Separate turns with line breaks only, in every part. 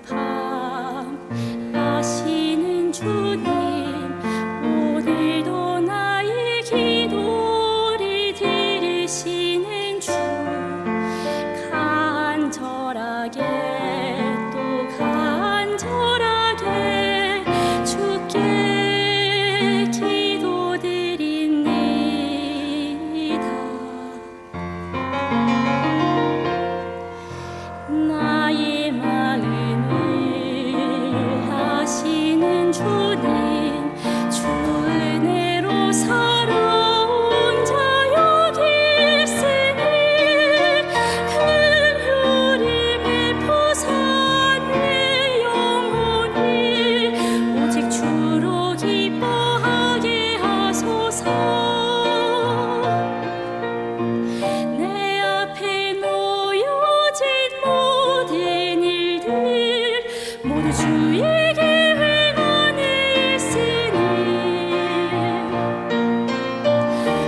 뜻함 아시는 주님. 주의 계획 안에 있으니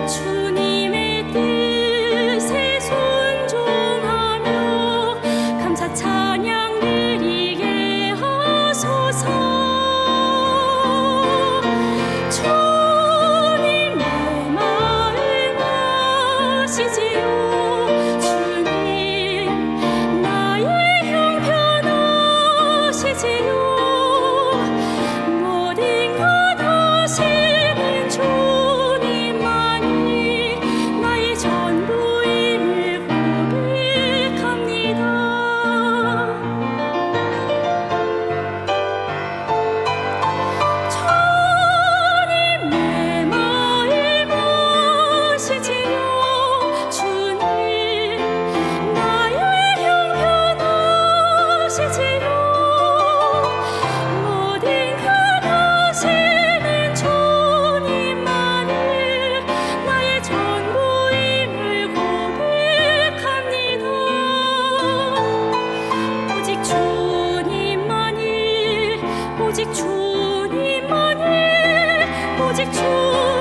주님의 뜻에 순종하며 감사 찬양 드리게 하소서. 주님 내 마음 아시지요 오직 주님만이 오직 주님